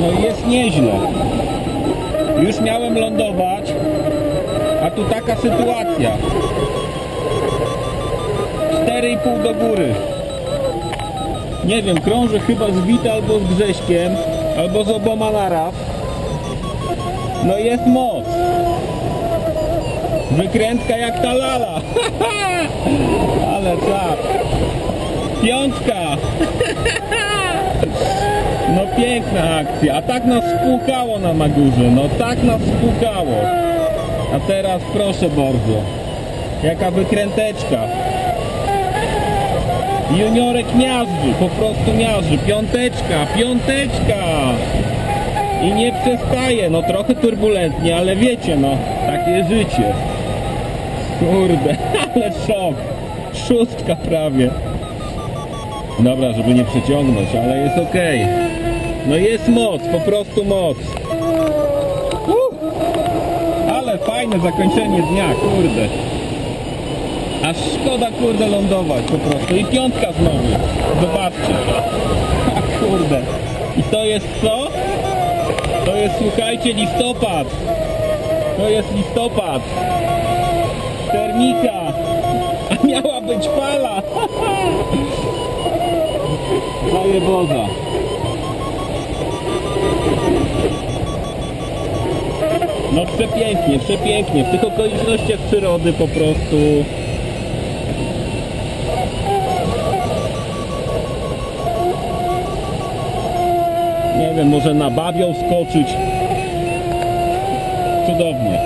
No jest nieźle. Już miałem lądować, a tu taka sytuacja. 4,5 do góry. Nie wiem, krążę chyba z Wita albo z Grześkiem, albo z oboma naraz. No jest moc. Wykrętka jak ta lala. Ale tak. Piątka. No piękna akcja. A tak nas spłukało na Magurze. No tak nas spłukało. A teraz proszę bardzo. Jaka wykręteczka. Juniorek miażdży, po prostu miażdży. Piąteczka, piąteczka. I nie przestaje. No trochę turbulentnie, ale wiecie, no takie życie. Kurde, ale szok. Szóstka prawie. Dobra, żeby nie przeciągnąć, ale jest ok. No jest moc, po prostu moc. Uh! Ale fajne zakończenie dnia, kurde. Aż szkoda, kurde, lądować po prostu. I piątka znowu. Zobaczcie. Kurde. I to jest co? To jest, słuchajcie, listopad. To jest listopad. Termika. Boga. No przepięknie, przepięknie. W tych okolicznościach przyrody po prostu. Nie wiem, może na babią skoczyć. Cudownie.